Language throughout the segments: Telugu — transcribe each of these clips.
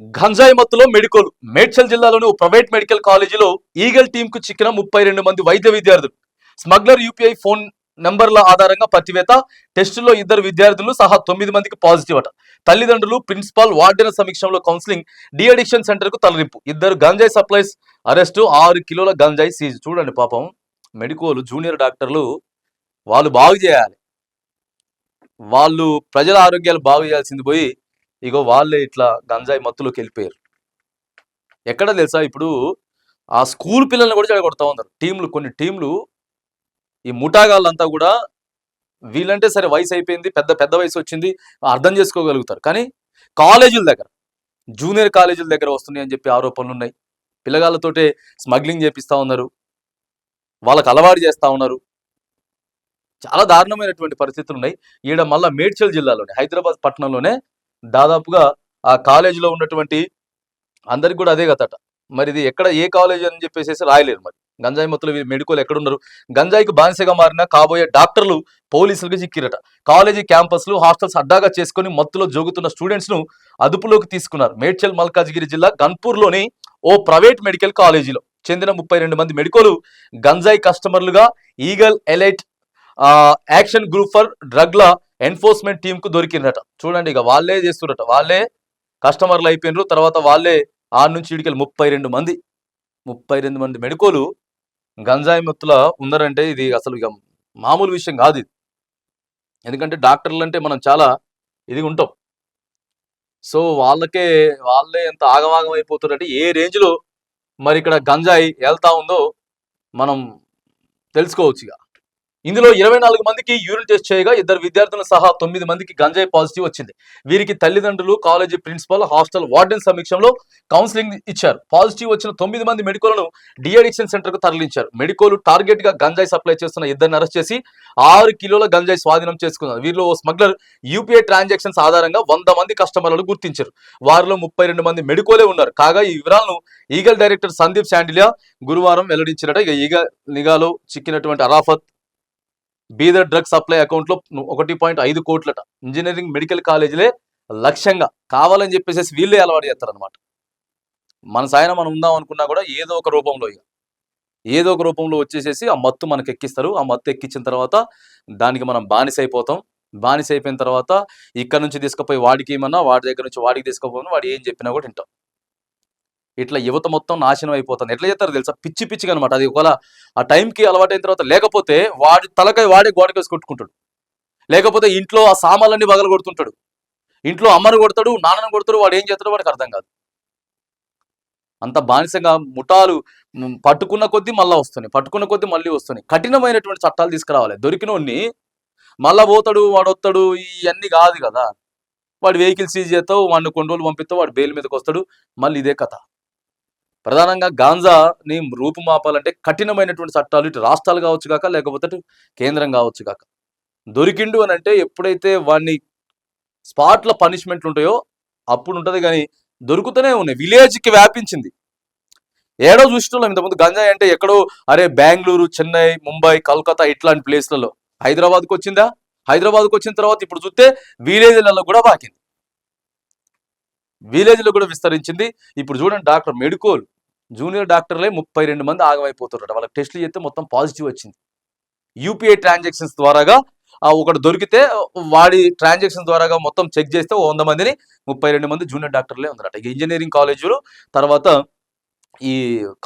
గంజాయి మత్తులో మెడికోలు. మేడ్చల్ జిల్లాలోని ఓ ప్రైవేట్ మెడికల్ కాలేజీలో ఈగల్ టీమ్కు చిక్కిన ముప్పై రెండు మంది వైద్య విద్యార్థులు. స్మగ్లర్ యూపీఐ ఫోన్ నెంబర్ల ఆధారంగా పత్తివేత టెస్టులో ఇద్దరు విద్యార్థులు సహా తొమ్మిది మందికి పాజిటివ్ అట. తల్లిదండ్రులు ప్రిన్సిపాల్ వార్డెన్ సమీక్షంలో కౌన్సిలింగ్ డి అడిక్షన్ సెంటర్కు తలరింపు ఇద్దరు గంజాయి సప్లైస్ అరెస్టు ఆరు కిలోల గంజాయి సీజ్. చూడండి పాపం మెడికోలు జూనియర్ డాక్టర్లు వాళ్ళు బాగు చేయాలి. వాళ్ళు ప్రజల ఆరోగ్యాలు బాగు చేయాల్సింది పోయి ఇగో వాళ్ళే ఇట్లా గంజాయి మత్తులోకి వెళ్ళిపోయారు. ఎక్కడ తెలుసా? ఇప్పుడు ఆ స్కూల్ పిల్లల్ని కూడా చెడగొడతా ఉన్నారు. టీంలు కొన్ని టీంలు ఈ ముఠాగాళ్ళంతా కూడా వీళ్ళంటే సరే వయసు అయిపోయింది పెద్ద పెద్ద వయసు వచ్చింది అర్థం చేసుకోగలుగుతారు. కానీ కాలేజీల దగ్గర జూనియర్ కాలేజీల దగ్గర వస్తున్నాయి అని చెప్పి ఆరోపణలు ఉన్నాయి. పిల్లగాళ్ళతోటే స్మగ్లింగ్ చేపిస్తూ ఉన్నారు. వాళ్ళకు అలవాటు చేస్తూ ఉన్నారు. చాలా దారుణమైనటువంటి పరిస్థితులు ఉన్నాయి. ఈడ మళ్ళీ మేడ్చల్ జిల్లాలోనే హైదరాబాద్ పట్టణంలోనే దాదాపుగా ఆ కాలేజీలో ఉన్నటువంటి అందరికి కూడా అదే కథట. మరి ఇది ఎక్కడ ఏ కాలేజ్ అని చెప్పేసి రాయలేరు మరి. గంజాయి మత్తులు మెడికోలు ఎక్కడున్నారు? గంజాయికి బానిసగా మారిన కాబోయే డాక్టర్లు పోలీసులకు చిక్కిరట. కాలేజీ క్యాంపస్లు హాస్టల్స్ అడ్డాగా చేసుకుని మత్తులో జోగుతున్న స్టూడెంట్స్ను అదుపులోకి తీసుకున్నారు. మేడ్చల్ మల్కాజిగిరి జిల్లా గన్పూర్లోని ఓ ప్రైవేట్ మెడికల్ కాలేజీలో. చెందిన ముప్పై రెండు మంది మెడికోలు గంజాయి కస్టమర్లుగా eagle elite action group for డ్రగ్ల enforcement టీమ్కు దొరికిందట చూడండి ఇక వాళ్ళే చేస్తుండట వాళ్ళే కస్టమర్లు అయిపోయినారు తర్వాత వాళ్ళే ఆరు నుంచి ఇడికెళ్ళి ముప్పై రెండు మంది. ముప్పై రెండు మంది మెడికోలు గంజాయి మత్తుల ఉన్నారంటే ఇది అసలు ఇక మామూలు విషయం కాదు ఇది. ఎందుకంటే డాక్టర్లు అంటే మనం చాలా ఇది ఉంటాం. సో వాళ్ళకే వాళ్ళే ఎంత ఆగమాగం అయిపోతున్నారంటే ఏ రేంజ్లో మరి ఇక్కడ గంజాయి వెళ్తా ఉందో మనం తెలుసుకోవచ్చు ఇక ఇందులో ఇరవై నాలుగు మందికి యూరిన్ టెస్ట్ చేయగా ఇద్దరు విద్యార్థులు సహా తొమ్మిది మందికి గంజాయి పాజిటివ్ వచ్చింది. వీరికి తల్లిదండ్రులు కాలేజీ ప్రిన్సిపల్ హాస్టల్ వార్డెన్ సమీక్షంలో కౌన్సిలింగ్ ఇచ్చారు. పాజిటివ్ వచ్చిన తొమ్మిది మంది మెడికోలను డిఅడిక్షన్ సెంటర్కు తరలించారు. మెడికోలు టార్గెట్గా గంజాయి సప్లై చేస్తున్న ఇద్దరిని అరెస్ట్ చేసి ఆరు కిలోల గంజాయి స్వాధీనం చేసుకున్నారు. వీరిలో ఓ స్మగ్లర్ యూపీఐ ట్రాన్సాక్షన్స్ ఆధారంగా వంద మంది కస్టమర్లను గుర్తించారు. వారిలో ముప్పై రెండు మంది మెడికోలే ఉన్నారు. కాగా ఈ వివరాలను ఈగల్ డైరెక్టర్ సందీప్ శాండిలియా గురువారం వెల్లడించారట ఇక ఈగ నిఘాలో చిక్కినటువంటి అరాఫత్ బీదర్ డ్రగ్ సప్లై అకౌంట్లో ఒకటి పాయింట్ ఐదు కోట్లట. ఇంజనీరింగ్ మెడికల్ కాలేజీలే లక్ష్యంగా కావాలని చెప్పేసి వీళ్ళే అలవాటు చేస్తారనమాట మన సాయన మనం ఉందాం అనుకున్నా కూడా ఏదో ఒక రూపంలో ఇక. ఏదో ఒక రూపంలో వచ్చేసేసి ఆ మత్తు మనకి ఎక్కిస్తారు ఆ మత్తు ఎక్కించిన తర్వాత దానికి మనం బానిస అయిపోతాం బానిస అయిపోయిన తర్వాత ఇక్కడ నుంచి తీసుకుపోయి వాడికి ఏమన్నా వాడి దగ్గర నుంచి వాడికి తీసుకుపోయినా వాడు ఏం చెప్పినా కూడా వింటాం. ఇట్లా యువత మొత్తం నాశనం అయిపోతుంది. ఎట్లా చేస్తారు తెలుసా? పిచ్చి పిచ్చిగా అనమాట అది ఒకవేళ ఆ టైంకి అలవాటైన తర్వాత లేకపోతే వాడి తలకాయ వాడే గోడకేసి కొట్టుకుంటాడు. లేకపోతే ఇంట్లో ఆ సామాన్లన్నీ బగలు కొడుతుంటాడు ఇంట్లో అమ్మను కొడతాడు నాన్నను కొడతాడు వాడు ఏం చేస్తాడు వాడికి అర్థం కాదు. అంత బానిసంగా ముఠాలు పట్టుకున్న కొద్దీ మళ్ళీ వస్తున్నాయి. పట్టుకున్న కొద్దీ మళ్ళీ వస్తున్నాయి. కఠినమైనటువంటి చట్టాలు తీసుకురావాలి. దొరికినోడిని మళ్ళా పోతాడు వాడు వస్తాడు ఇవన్నీ కాదు కదా. వాడు వెహికల్ సీజ్ చేస్తావు వాడిని కొన్ని రోజులు పంపిస్తావు వాడు బెయిల్ మీదకి వస్తాడు మళ్ళీ ఇదే కథ. ప్రధానంగా గాంజాని రూపుమాపాలంటే కఠినమైనటువంటి చట్టాలు ఇటు రాష్ట్రాలు కావచ్చు కాక లేకపోతే ఇటు కేంద్రం కావచ్చు కాక. దొరికిండు అని అంటే ఎప్పుడైతే వాడిని స్పాట్ల పనిష్మెంట్లు ఉంటాయో అప్పుడు ఉంటుంది కానీ దొరుకుతూనే ఉన్నాయి. విలేజ్కి వ్యాపించింది. ఏడో చూసినాం ఇంతకుముందు గంజాయి అంటే ఎక్కడో అరే బెంగళూరు చెన్నై ముంబై కలకత్తా ఇట్లాంటి ప్లేస్లలో హైదరాబాద్కి వచ్చిందా హైదరాబాద్కి వచ్చిన తర్వాత ఇప్పుడు చూస్తే విలేజ్లలో కూడా బాకింది విలేజ్లో కూడా విస్తరించింది. ఇప్పుడు చూడండి డాక్టర్ మెడికోల్. జూనియర్ డాక్టర్లే ముప్పై రెండు మంది ఆగమైపోతున్నారు వాళ్ళకి టెస్టులు చేస్తే మొత్తం పాజిటివ్ వచ్చింది. యూపీఐ ట్రాన్సాక్షన్స్ ద్వారాగా ఆ ఒకటి దొరికితే వాడి ట్రాన్సాక్షన్ ద్వారాగా మొత్తం చెక్ చేస్తే ఓ వంద మందిని ముప్పై రెండు మంది జూనియర్ డాక్టర్లే ఉన్నారట. ఇక ఇంజనీరింగ్ కాలేజీలు తర్వాత ఈ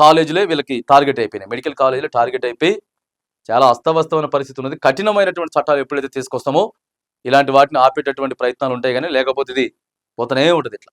కాలేజీలే వీళ్ళకి టార్గెట్ అయిపోయినాయి. మెడికల్ కాలేజీలో టార్గెట్ అయిపోయి చాలా అస్తవ్యస్తమైన పరిస్థితి ఉన్నది. కఠినమైనటువంటి చట్టాలు ఎప్పుడైతే తీసుకొస్తామో ఇలాంటి వాటిని ఆపేటటువంటి ప్రయత్నాలు ఉంటాయి కానీ లేకపోతే ఇది పోతనే ఉంటుంది ఇట్లా